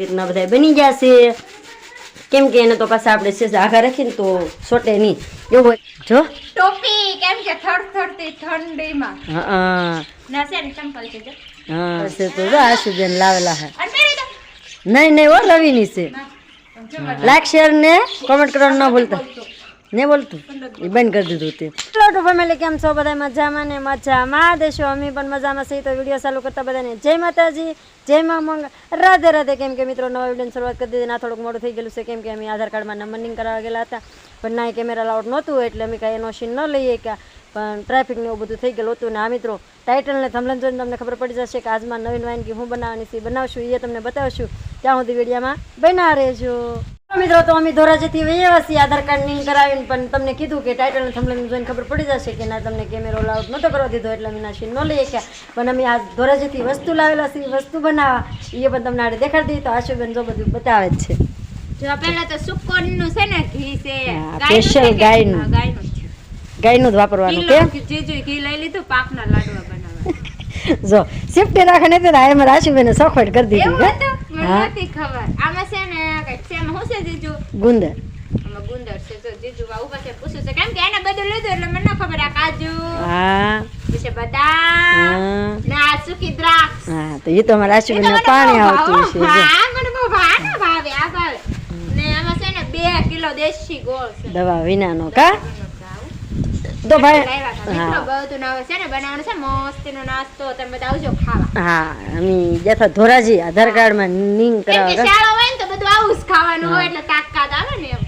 રીતના બધા બની છે કેમ કે એને તો પાછા આપણે છે આઘા રાખીને તો સોટે નહીં. એવું હોય. જો. ટોપી કેમ કે થડ થડતી ઠંડીમાં. હા હા. ના છે ચંપલ છે જો. હા છે તો જો આશુબેન લાવેલા હે. નહીં નહીં ઓ રવિની છે. લાઈક શેર ને કોમેન્ટ કરવાનું ન ભૂલતા. ને બોલતું? એ બંધ કરી દીધું તે. ચલો ફેમિલી, કેમ છો? બધા મજામાં ને મજામાં? દેશો અમે પણ મજામાં છીએ. તો વીડિયો ચાલુ કરતા બધાને જય માતાજી, જય મા મંગ. રાધે રાધે. કેમ કે મિત્રો, નવા વિડીયોની શરૂઆત કરી દીધી ના થોડુંક મોડું થઈ ગયેલું છે. કેમ કે અમે આધાર કાર્ડમાં નંબરિંગ કરાવવા ગયેલા હતા. પણ ના કેમેરા લાઉટ નહોતું એટલે અમે કાંઈ એનો સીન ન લઈએ કે પણ ટ્રાફિક ને એવું બધું થઈ ગયેલું હતું. ને આ મિત્રો ટાઇટલને થમલન જોઈને તમને ખબર પડી જશે કે આજમાં નવીન વાનગી હું બનાવવાની છે. બનાવશું, એ તમને બતાવશું. ત્યાં સુધી વિડીયોમાં બના રહેજો. મિત્રો તો અમે ધોરાજીથી વહીએ છીએ. આધાર કાર્ડ લિંક કરાવીને પણ તમને કીધું કે ટાઇટલ ને જોઈને ખબર પડી જશે કે ના તમને કેમેરો લાઉટ નહોતો કરવા દીધો એટલે અમે નાશી ન લઈએ ગયા પણ અમે આ ધોરાજીથી વસ્તુ લાવેલા છે વસ્તુ બનાવવા. એ પણ તમને આડે દેખાડી દઈએ તો આશુબેન જો બધું બતાવે જ છે. જો પેલા તો સુકોનનું છે ને ઘી છે હા, ગાયનું. જ જ વાપરવાનું ઘી લઈ લીધું પાકના લાડવા બનાવવા જો સિફ્ટી રાખે ને તે સખવટ કરી દીધી હે? ખબર. આમાં છે ને કંઈક છે એમાં શું છે જીજુ ગુંદર આમાં ગુંદર છે જો જીજુ આ ઊભા છે પૂછ્યું છે કેમ કે એને બધું લીધું એટલે મને ન ખબર આ કાજુ હા પછી બદામ હા ને આ સૂકી દ્રાક્ષ હા તો એ તો અમારા એ તો આશુબેન મને પાણી બહુ આવતું ભાવે. છે જો હા મને બહુ ભાવે આ ભાવે આ ભાવે ને આમાં છે ને બે કિલો દેશી ગોળ છે દવા વિનાનો કા તો ભાઈ લાવ્યા હતા. હા મિત્રો બધું ના હવે છે ને બનાવવાનું છે મસ્તીનો નાસ્તો તમે બધા આવજો ખાવા હા અમે જતા ધોરાજી આધાર કાર્ડમાં લિંક કેમ કે જ ખાવાનું હોય એટલે તાકાત આવે ને એમ.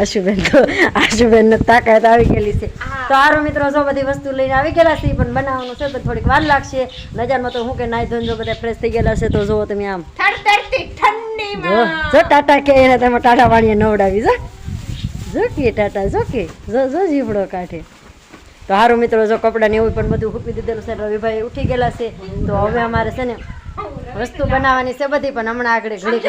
આશુબેન તો આશુબેન ને તાકાત આવી ગયેલી છે. તો આરો મિત્રો જો બધી વસ્તુ લઈને આવી ગયેલા છે પણ બનાવવાનું છે તો થોડીક વાર લાગશે. નજારમાં તો હું કે નાઈ ધોઈને જો બધા ફ્રેશ થઈ ગયેલા છે તો જુઓ તમે આમ. જો ટાટા કે એને તમે ટાટા વાણીએ નવડાવી જો. જો કે ટાટા જો કે. જો જો જીવડો કાઢે. તો હારું મિત્રો જો કપડાં ને એવું પણ બધું હૂપી દીધેલું છે રવિભાઈ ઉઠી ગયેલા છે. તો હવે અમારે છે ને વસ્તુ બનાવવાની છે બધી પણ હમણાં આગળ ઘડીક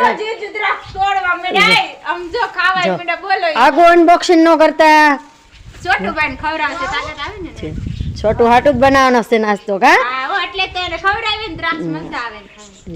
આગો અનબોક્સિંગ નો કરતા. છોટુભાઈને ખવડાવશે તાકાત આવે ને? છોટું હાટું જ બનાવવાનો છે નાસ્તો કા? એટલે તો એને ખવડાવીને દ્રાક્ષ મજા આવે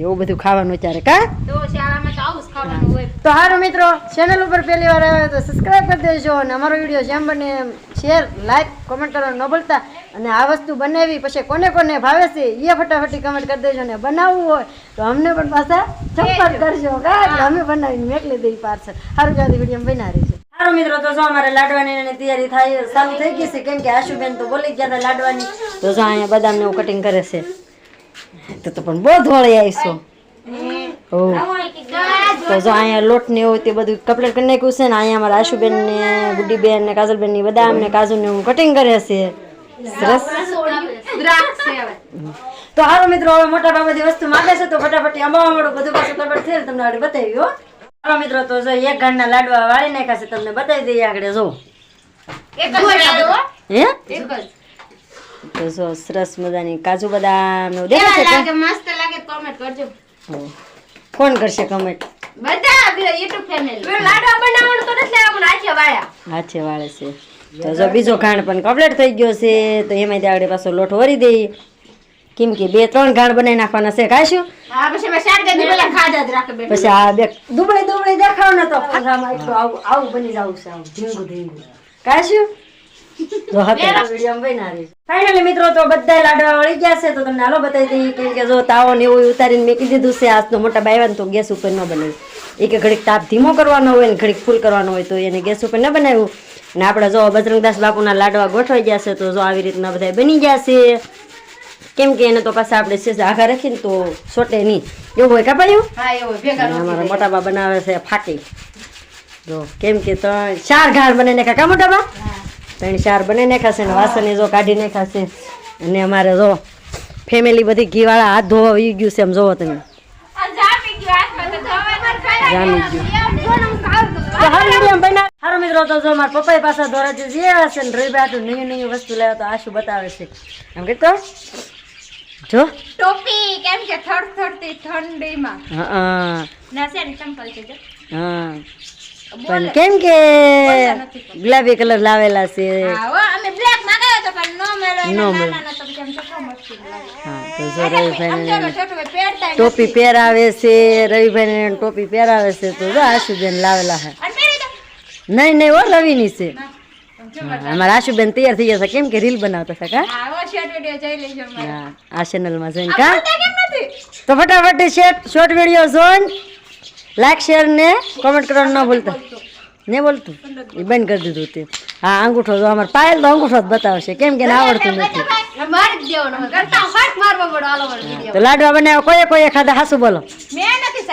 એવું બધું ખાવાનું વિચારે કા? તો શાળામાં તો આવું ખાવાનું હોય. તો હારું મિત્રો ચેનલ ઉપર પહેલી વાર આવ્યો તો સબસ્ક્રાઇબ કરી દેજો અને અમારો વીડિયો જેમ બને એમ શેર લાઈક કોમેન્ટ કરવાનું ન ભૂલતા. અને આ વસ્તુ બનાવી પછી કોને કોને ભાવે છે એ ફટાફટી કમેન્ટ કરી દેજો ને બનાવવું હોય તો અમને પણ પાછા સંપર્ક કરજો કા? એટલે અમે બનાવીને મેકલી દઈ પાર્સલ. સારું જાતે વીડિયો બનાવી રહેજો. સારું મિત્રો, તો જો અમારે લાડવાની તૈયારી થાય ચાલુ થઈ ગઈ છે. કેમ કે આશુબેન તો બોલી ગયા હતા લાડવાની. તો જો અહીંયા બદામ ને કટિંગ કરે છે. તો તો પણ બહુ ધોળી આવીશો જો અહીંયા લોટ ને એવું તે બધું કપલેટ કરી છે ને, અહીંયા અમારા આશુબેન ને ગુડ્ડીબેન ને, કાજલબેનની બદામ ને, કાજુ ને કટિંગ કરે છે. તો હારો મિત્રો, હવે મોટા બાબા વસ્તુ માગે છે, તો ફટાફટ અમાવા મળો બધું પાછું કપડ થયેલ તમને આગળ બતાવી હાલો મિત્રો તો જો એક ઘણના લાડવા વાળી નાખ્યા છે તમને બતાવી દઈએ આગળ જો. એક જ હે? એક જ. તો જો સરસ મજાની કાજુ બદામ ને દેખાય છે લાગે? મસ્ત લાગે કોમેન્ટ કરજો. કોણ કરશે કમેન્ટ બધા યુટ્યુબ ફેમિલી લાડવા બનાવવાનું તો નથી લેવાનું આજે વાળા હાચે વાળે છે. તો જો બીજો ખાંડ પણ કમ્પ્લીટ થઈ ગયો છે તો એમાં આગળ પાછો લોટ વરી દઈ કેમ કે બે ત્રણ ગાળ બનાવી નાખવાના છે. કાશું પછી મેં આ બે દુબળી દુબળી દેખાવ ને તો એટલું આવું આવું બની જવું છે આવું ધીંગું ધીંગું રહી. ફાઇનલી મિત્રો તો બધા લાડવા વળી ગયા છે તો તમને હાલો બતાવી દઈએ કેમ કે જો તાવો ને એવું ઉતારીને મેકી દીધું છે આજ તો મોટા બાયવા તો ગેસ ઉપર ન બનાવ્યું. એક ઘડીક તાપ ધીમો કરવાનો હોય ને ઘડીક ફૂલ કરવાનો હોય તો એને ગેસ ઉપર ન બનાવ્યું. ને આપણે જો બજરંગદાસ બાપુના લાડવા ગોઠવાઈ ગયા છે તો જો આવી રીતના બધા બની ગયા છે. કેમ કે એને તો પાછા આપણે છે આઘા રાખીને તો સોટે નહીં. એવું હોય કાપાયું હા એવું અમારા મોટા બા બનાવે છે ફાટી. જો કેમ કે ત્રણ ચાર ઘાણ બને નાખ્યા કા મોટા બા ત્રણ ચાર બને નાખાશે છે ને વાસણ જો કાઢી નાખાશે અને અમારે જો ફેમિલી બધી ઘીવાળા હાથ ધોવા આવી ગયું છે એમ જોવો તમે. જામી ગયું તો. તો સારું મિત્રો તો જો મારા પપ્પાએ પાછા ધોરાજી જે હશે ને રવિભાઈ નવી નવી વસ્તુ લેવા તો આશુ બતાવે છે. એમ કે તો? જો. ટોપી કેમ કે થડ થડતી ઠંડીમાં. હા. ના ચંપલ છે જો. હા. પણ કેમ કે ગુલાબી કલર લાવેલા છે. હા અમે બ્લેક માંગાયો તો પણ નો મળ્યો. નો મળ્યો. ટોપી પહેરાવે છે રવિભાઈ ને ટોપી પહેરાવે છે તો આશુબેન લાવેલા છે. નહીં નહીં ઓ રવિની છે. અમારા આશુબેન તૈયાર થઈ જશે કેમ કે રીલ બનાવતા હતા કા? હા વીડિયો જોઈ લેજો આ ચેનલમાં જોઈને કા? તો ફટાફટ શેટ શોર્ટ વીડિયો જોઈને લાઈક શેર ને કોમેન્ટ કરવાનું ન ભૂલતા. ને બોલતું. એ બંધ કરી દીધું તે. હા અંગૂઠો જો અમારે પાયલ તો અંગૂઠો જ બતાવશે. કેમ કે આવડતું નથી. મારી જ દેવાનો કરતા ફાટ મારવા પડો આલો વાળો વીડિયો તો લાડવા બનાવ્યા કોઈએ કોઈએ ખાધા હાસુ બોલો. મેં નથી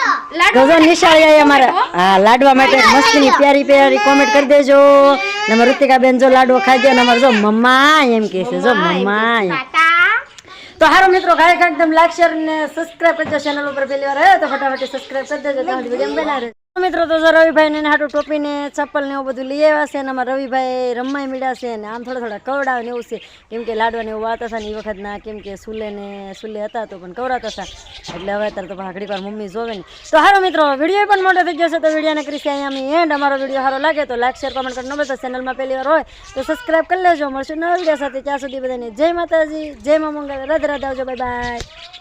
સાયકો હજી તો જો નિશાળી અમારે. હા લાડવા માટે મસ્તીની પ્યારી પ્યારી કોમેન્ટ કરી દેજો. ને અમારે ઋતિકાબેન જો લાડવો ખાઈ દે ને અમારે જો મમ્મા એમ કહે છે જો મમ્મા એમ. તો હારો મિત્રો ખાઈ એકદમ લાઈક શેર ને સબસ્ક્રાઇબ કરજો ચેનલ ઉપર. પહેલી વાર આવ્યો તો ફટાફટ સબસ્ક્રાઇબ કરી દેજો. તો વીડિયો બનાવે. મિત્રો, તો રવિભાઈ ને હાટું ટોપી ને ચપ્પલ ને એવું બધું લઈ આવ્યા છે અને અમારા રવિભાઈ રમવાય મળ્યા છે અને આમ થોડા થોડા કવડાવે ને એવું છે. કેમ કે લાડવા ને એવું વાતા હતા ને એ વખતના કેમ કે સુલે ને સુલે હતા તો પણ કવરાતા હતા. એટલે હવે અત્યારે તો પાછા વાર મમ્મી જોવે ને. તો હારો મિત્રો, વીડિયો પણ મોટો થઈ ગયો છે, તો વિડીયોને કરીશ અહીંયા અમે એન્ડ અમારો વીડિયો સારો લાગે તો લાઈક શેર કોમેન્ટ કરી ન તો ચેનલમાં પહેલી વાર હોય તો સબસ્ક્રાઈબ કરી લેજો. મળશે નવા વીડિયો સાથે. ત્યાં સુધી બધાને જય માતાજી, જય મા મંગળ. રાધે રાધે આવજો. Bye bye